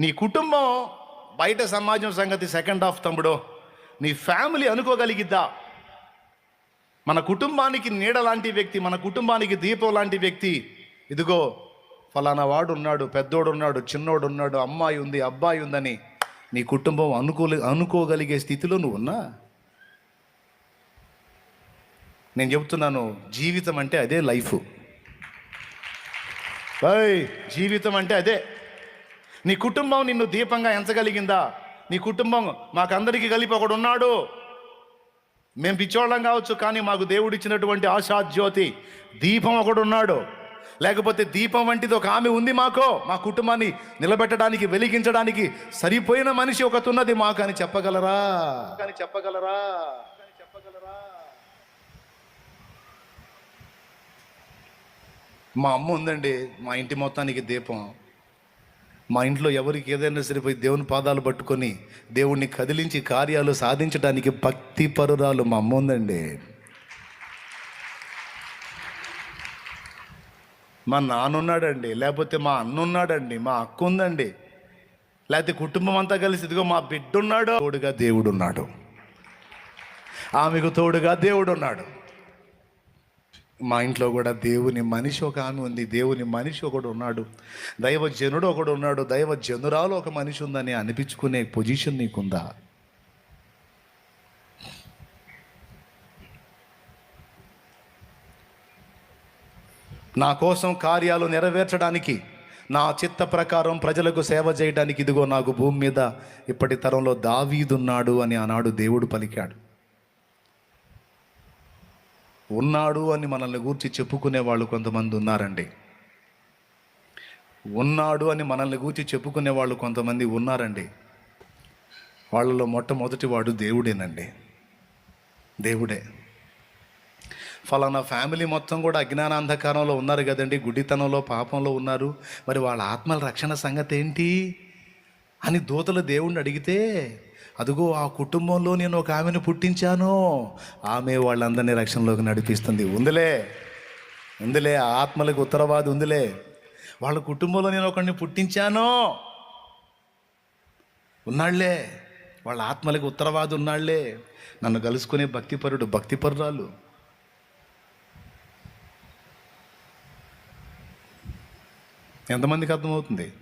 నీ కుటుంబం బయట సమాజం సంగతి సెకండ్ హాఫ్ తమ్ముడు. నీ ఫ్యామిలీ అనుకోగలిగిద్దా? మన కుటుంబానికి నీడ లాంటి వ్యక్తి మన కుటుంబానికి దీపం లాంటి వ్యక్తి. ఇదిగో ఫలానా వాడు ఉన్నాడు పెద్దోడు ఉన్నాడు చిన్నోడు ఉన్నాడు అమ్మాయి ఉంది అబ్బాయి ఉందని నీ కుటుంబం అనుకోలే అనుకోగలిగే స్థితిలో నువ్వు ఉన్నా? నేను చెబుతున్నాను జీవితం అంటే అదే లైఫ్ జీవితం అంటే అదే. నీ కుటుంబం నిన్ను దీపంగా ఎంచగలిగిందా? నీ కుటుంబం మాకందరికీ కలిపి ఒకడు ఉన్నాడు. మేము పిచ్చోళ్ళం కావచ్చు కానీ మాకు దేవుడు ఇచ్చినటువంటి ఆశాజ్యోతి దీపం ఒకడు ఉన్నాడు. లేకపోతే దీపం వంటిది ఒక ఆమె ఉంది మాకో? మా కుటుంబాన్ని నిలబెట్టడానికి వెలిగించడానికి సరిపోయిన మనిషి ఒకతున్నది మాకు అని చెప్పగలరా? అని చెప్పగలరా? చెప్పగలరా? మా అమ్మ ఉందండి మా ఇంటి మొత్తానికి దీపం. మా ఇంట్లో ఎవరికి ఏదైనా సరిపోయి దేవుని పాదాలు పట్టుకొని దేవుణ్ణి కదిలించి కార్యాలు సాధించడానికి భక్తి పరురాలు మా అమ్మ ఉందండి. మా నాన్న ఉన్నాడండి లేకపోతే మా అన్న ఉన్నాడండి మా అక్క ఉందండి. లేకపోతే కుటుంబం అంతా కలిసి ఇదిగో మా బిడ్డ ఉన్నాడు తోడుగా దేవుడు ఉన్నాడు. ఆమెకు తోడుగా దేవుడు ఉన్నాడు. మా ఇంట్లో కూడా దేవుని మనిషి ఒక ఆమె ఉంది దేవుని మనిషి ఒకడు ఉన్నాడు. దైవజనుడు ఒకడు ఉన్నాడు దైవజనురాలు ఒక మనిషి ఉందని అనిపించుకునే పొజిషన్ నీకుందా? నా కోసం కార్యాలు నెరవేర్చడానికి నా చిత్త ప్రకారం ప్రజలకు సేవ చేయడానికి ఇదిగో నాకు భూమి మీద ఇప్పటి తరంలో దావీదున్నాడు అని ఆనాడు దేవుడు పలికాడు. ఉన్నాడు అని మనల్ని గూర్చి చెప్పుకునే వాళ్ళు కొంతమంది ఉన్నారండి. ఉన్నాడు అని మనల్ని గూర్చి చెప్పుకునే వాళ్ళు కొంతమంది ఉన్నారండి. వాళ్ళలో మొట్టమొదటి వాడు దేవుడేనండి. దేవుడే. ఫలానా ఫ్యామిలీ మొత్తం కూడా అజ్ఞానాంధకారంలో ఉన్నారు కదండి. గుడ్డితనంలో పాపంలో ఉన్నారు. మరి వాళ్ళ ఆత్మల రక్షణ సంగతి ఏంటి అని దూతలు దేవుణ్ణి అడిగితే అదిగో ఆ కుటుంబంలో నేను ఒక ఆమెను పుట్టించాను. ఆమె వాళ్ళందరినీ రక్షణలోకి నడిపిస్తుంది. ఉందిలే. ఉందిలే ఆ ఆత్మలకు ఉత్తరవాది ఉందిలే. వాళ్ళ కుటుంబంలో నేను ఒకరిని పుట్టించాను. ఉన్నాళ్ళే. వాళ్ళ ఆత్మలకు ఉత్తరవాది ఉన్నాళ్ళే. నన్ను కలుసుకునే భక్తిపరుడు భక్తిపరురాలు. ఎంతమందికి అర్థమవుతుంది?